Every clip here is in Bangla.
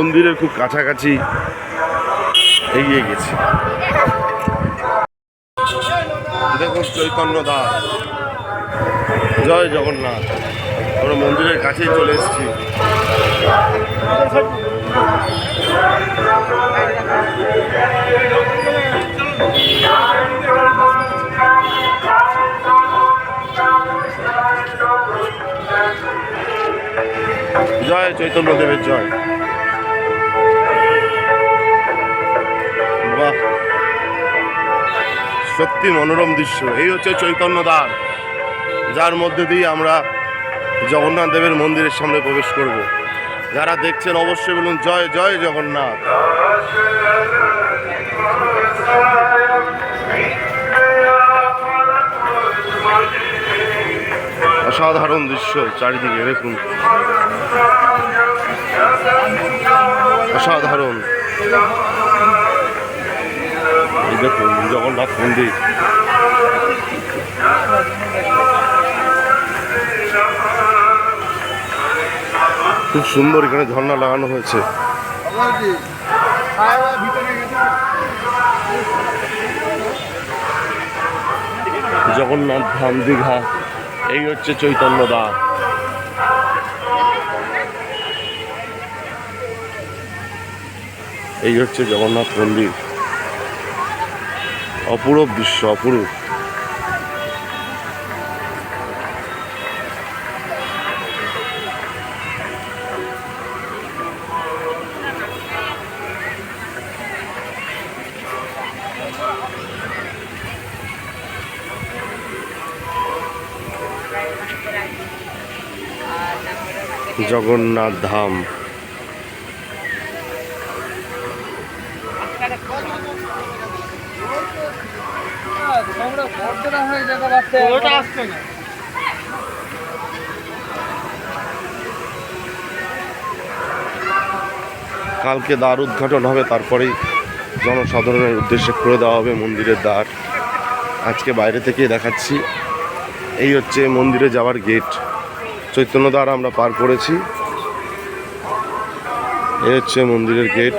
মন্দিরের খুব কাছাকাছি এগিয়ে গেছি। দেখুন চৈতন্য দাস। জয় জগন্নাথ। আমরা মন্দিরের কাছেই চলে এসেছি। জয় চৈতন্য দেবের জয়। বাহ সত্যি মনোরম দৃশ্য। এই হচ্ছে চৈতন্য দ্বার যার মধ্যে দিয়ে আমরা জগন্নাথ দেবের মন্দিরের সামনে প্রবেশ করব। যারা দেখছেন অবশ্যই বলুন, জয় জয় জগন্নাথ। অসাধারণ দৃশ্য চারিদিকে, দেখুন। অসাধারণ। জগন্নাথ মন্দির খুব সুন্দর এখানে ঝর্ণা লাগানো হয়েছে। জগন্নাথ ধাম দীঘা, এই হচ্ছে চৈতন্য দা। এই হচ্ছে জগন্নাথ মন্দির। অপূরব দৃশ্য অপরূপ। জগন্নাথ ধাম। ওটা আসছে না। কালকে দ্বার উদ্ঘাটন হবে তারপরেই জনসাধারণের উদ্দেশ্যে খুলে দেওয়া হবে মন্দিরের দ্বার। আজকে বাইরে থেকে দেখাচ্ছি এই হচ্ছে মন্দিরে যাওয়ার গেট চৈতন্য দ্বার আমরা পার করেছি। এই হচ্ছে মন্দিরের গেট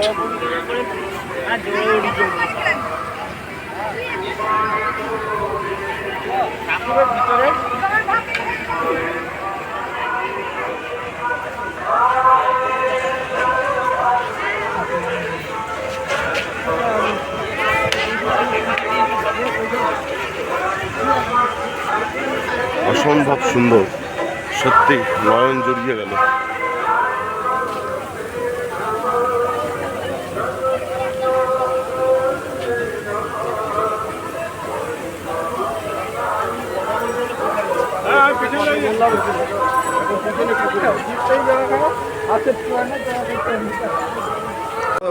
অসম্ভব সুন্দর। সত্যি নয়ন জড়িয়ে গেল।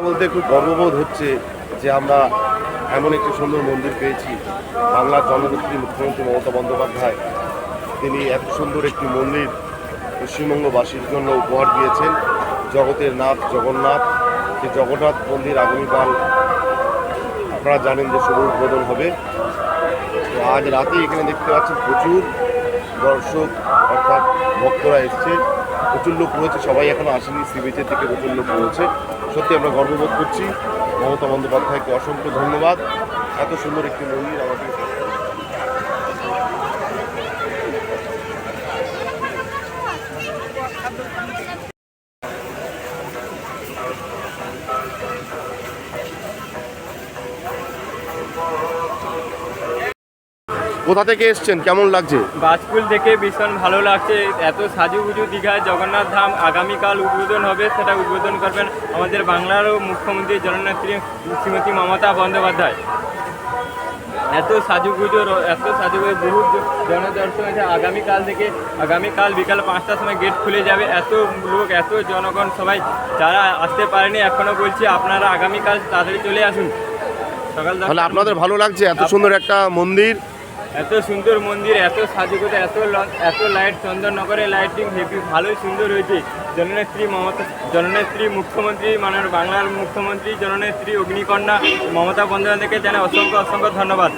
বলতে খুব গর্ববোধ হচ্ছে যে আমরা এমন একটি সুন্দর মন্দির পেয়েছি। বাংলার জননেত্রী মুখ্যমন্ত্রী মমতা বন্দ্যোপাধ্যায়, তিনি এত সুন্দর একটি মন্দির পশ্চিমবঙ্গবাসীর জন্য উপহার দিয়েছেন। জগতের নাথ জগন্নাথ, যে জগন্নাথ মন্দির আগামীকাল আপনারা জানেন যে শুভ উদ্বোধন হবে। আজ রাতে এখানে দেখতে পাচ্ছেন প্রচুর দর্শক অর্থাৎ ভক্তরা এসছে। প্রচুর লোক রয়েছে, সবাই এখনও আসেনি সি বিচের থেকে প্রচুর লোক রয়েছে। সত্যি আমরা গর্ববোধ করছি। মমতা বন্দ্যোপাধ্যায়কে অসংখ্য ধন্যবাদ। এত সুন্দর একটি মন্দির আমাকে কোথা থেকে এসছেন? কেমন লাগছে? বাজপুল থেকে ভীষণ ভালো লাগছে। এত সাজুগুজু দীঘায় জগন্নাথ ধাম আগামীকাল উদ্বোধন হবে সেটা উদ্বোধন করবেন আমাদের বাংলারও মুখ্যমন্ত্রী জননেত্রী শ্রীমতী মমতা বন্দ্যোপাধ্যায়। এত সাজুগুজু এত সাজুগুজু বহু জনদর্শন আছে। আগামীকাল থেকে আগামীকাল বিকাল পাঁচটার সময় গেট খুলে যাবে। এত লোক এত জনগণ সবাই যারা আসতে পারেনি এখনও বলছি আপনারা আগামীকাল তাড়াতাড়ি চলে আসুন। সকাল তাহলে আপনাদের ভালো লাগছে? এত সুন্দর একটা মন্দির এত সুন্দর মন্দির, এত সাজুগুজু, এত এত লাইট চন্দননগরের লাইটিং হেভি ভালোই সুন্দর হয়েছে। জননেত্রী মমতা, জননেত্রী মুখ্যমন্ত্রী মানে বাংলার মুখ্যমন্ত্রী, জননেত্রী অগ্নিকন্যা, মমতা বন্দ্যোপাধ্যায়কে জানাই অসংখ্য অসংখ্য ধন্যবাদ।